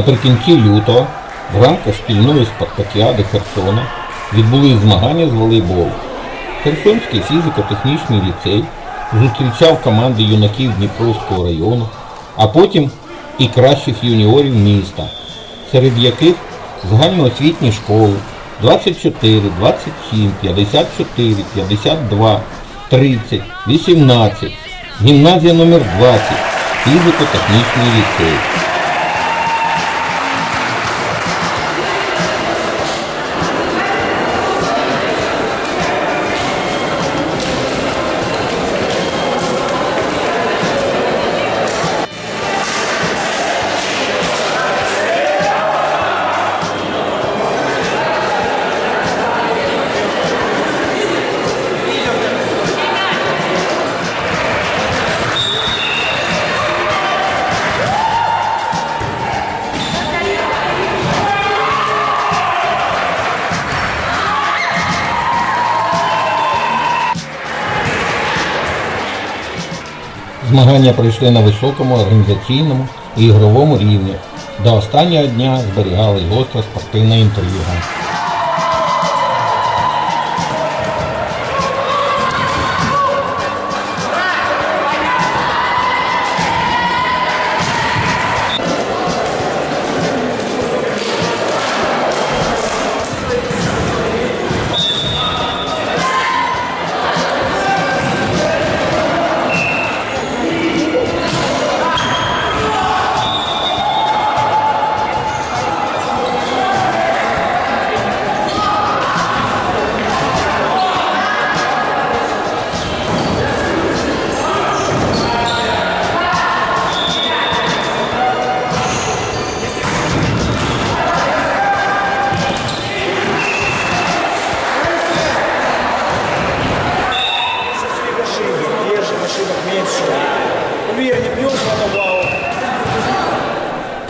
Наприкінці лютого в рамках шкільної спартакіади Херсона відбулись змагання з волейболу. Херсонський фізико-технічний ліцей зустрічав команди юнаків Дніпровського району, а потім і кращих юніорів міста, серед яких загальноосвітні школи 24, 27, 54, 52, 30, 18, гімназія номер 20, фізико-технічний ліцей. Змагання пройшли на високому організаційному і ігровому рівні. До останнього дня зберігалась гостра спортивна інтрига.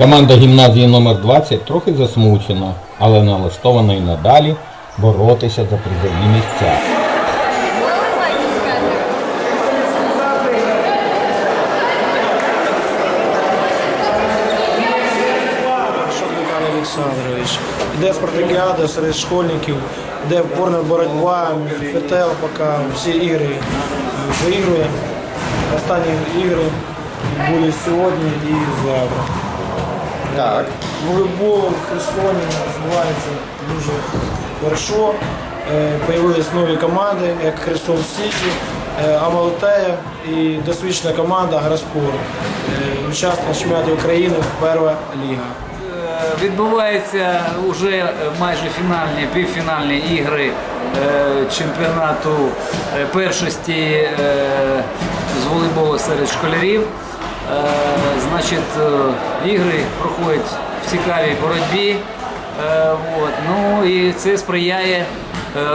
Команда гімназії номер 20 трохи засмучена, але налаштована і надалі боротися за призові місця. Олександрович. Спартакіада серед школьників, іде опорна боротьба, ФТЛ поки всі ігри виігрує. Останні ігри будуть сьогодні і завтра. Так. Волейбол в Херсоні розвивається дуже хорошо. Е, Появились нові команди, як Херсон Сіті, е, Амалтея і досвідчена команда Агроспорт. Е, Учасник чемпіонату України перша ліга. Відбуваються вже майже фінальні, півфінальні ігри чемпіонату першості з волейболу серед школярів. Е, Значить, е, ігри проходять в цікавій боротьбі. Е, От. Ну і це сприяє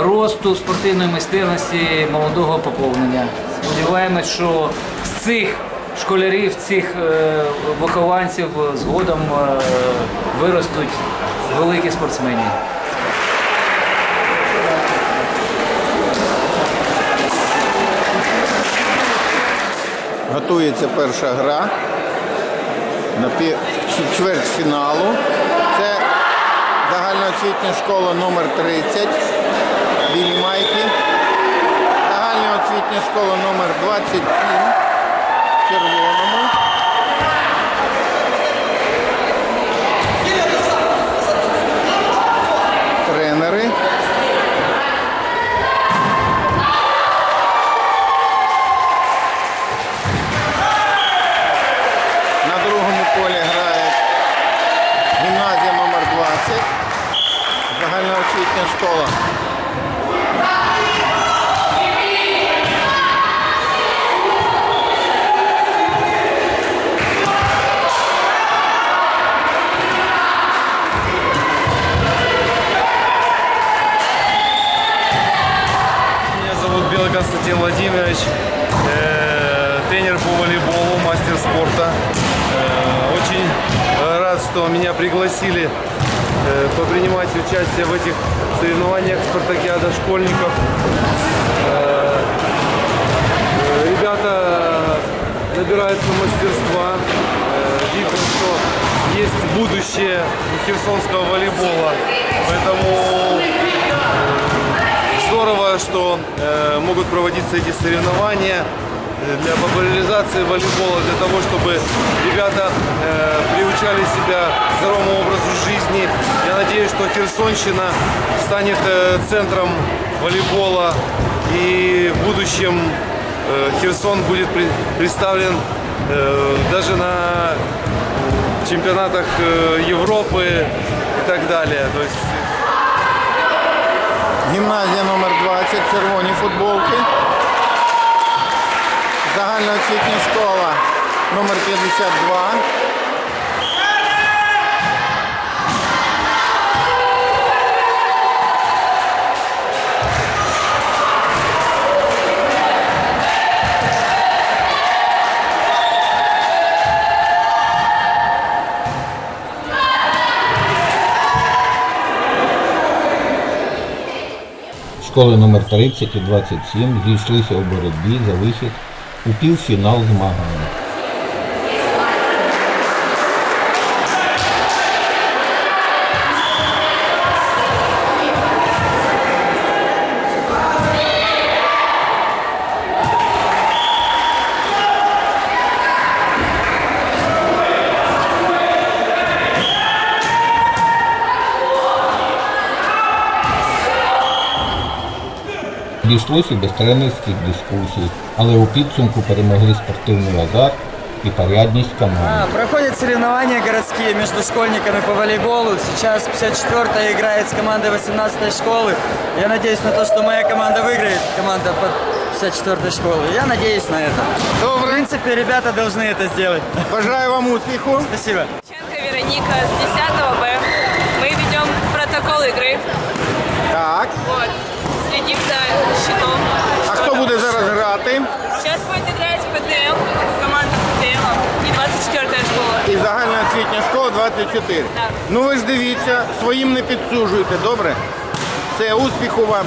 росту спортивної майстерності молодого поповнення. Сподіваємось, що з цих школярів, цих вихованців згодом виростуть великі спортсмени. Готується перша гра на чверть фіналу. Це загальноосвітня школа номер 30 білі майки. Загальноосвітня школа номер 27 в червоному. 12. Загальноосвітня школа. Меня зовут Белый Константин Владимирович, э, тренер по волейболу, мастер спорта. Э, очень рад, что меня пригласили попринимать участие в этих соревнованиях спартакиада школьников. Э, э, Ребята набираются мастерства. Э, Видно, что есть будущее херсонского волейбола. Поэтому здорово, что э, могут проводиться эти соревнования э, для популяризации волейбола, для того, чтобы ребята э, приучали себя к здоровому образу жизни. Я надеюсь, что Херсонщина станет э, центром волейбола и в будущем э, Херсон будет при- представлен э, даже на чемпионатах э, Европы и так далее. То есть Гімназія номер 20, червоні футболки. Загальноосвітня школа номер 52. Школи номер 30 і 27 зійшлися у боротьбі за вихід у півфінал змагань. Обійшлося без тренерських дискусій, але у підсумку перемогли спортивний азарт і порядність команди. А, Проходят соревнования городские между школьниками по волейболу. Сейчас 54-я играет с командой 18-й школы. Я надеюсь на то, что моя команда выиграет, команда под 54-й школы. Я надеюсь на это. В Добре. принципе, ребята должны это сделать. Бажаю вам успіху. Спасибо. Ченко Вероника с 10 Б. Следим за счетом. А хто буде зараз грати? Сейчас будет играть ПТЛ, команда ПТЛ и 24 школа. І загальноосвітня школа 24. Так. Ну ви ж дивіться, своїм не підсуджуйте, добре? Все, успіху вам.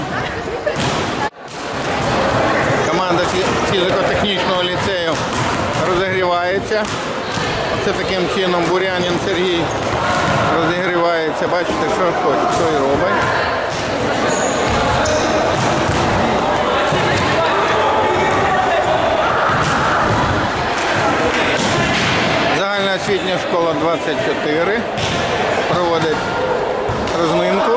Команда фізико-технічного ліцею розігрівається. Це таким чином Бурянин Сергій розігрівається. Бачите, що хоче, що і робить. Загальноосвітня школа 24 проводить розминку.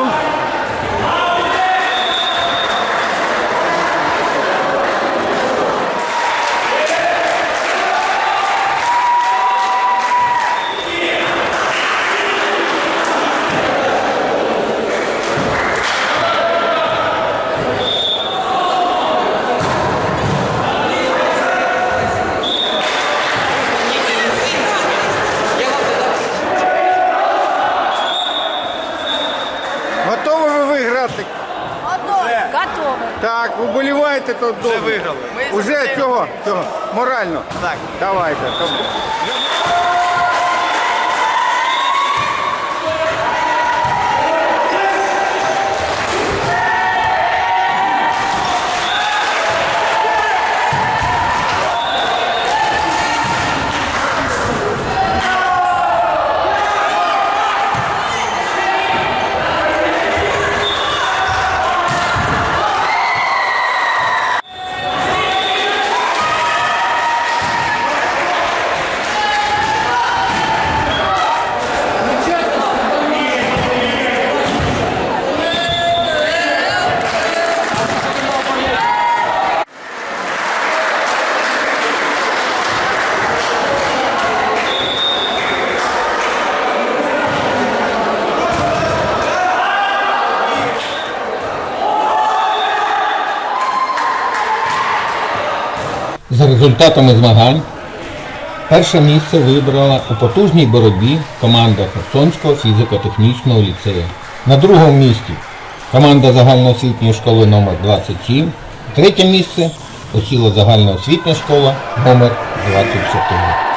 Готовы. Так, вболівайте тут добре. Вже виграли. Уже цього, цього, морально. Так. Давайте. За результатами змагань. Перше місце вибрала у потужній боротьбі команда Херсонського фізико-технічного ліцею. На другому місці команда загальноосвітньої школи номер 27 Третє місце посіла загальноосвітня школа номер 24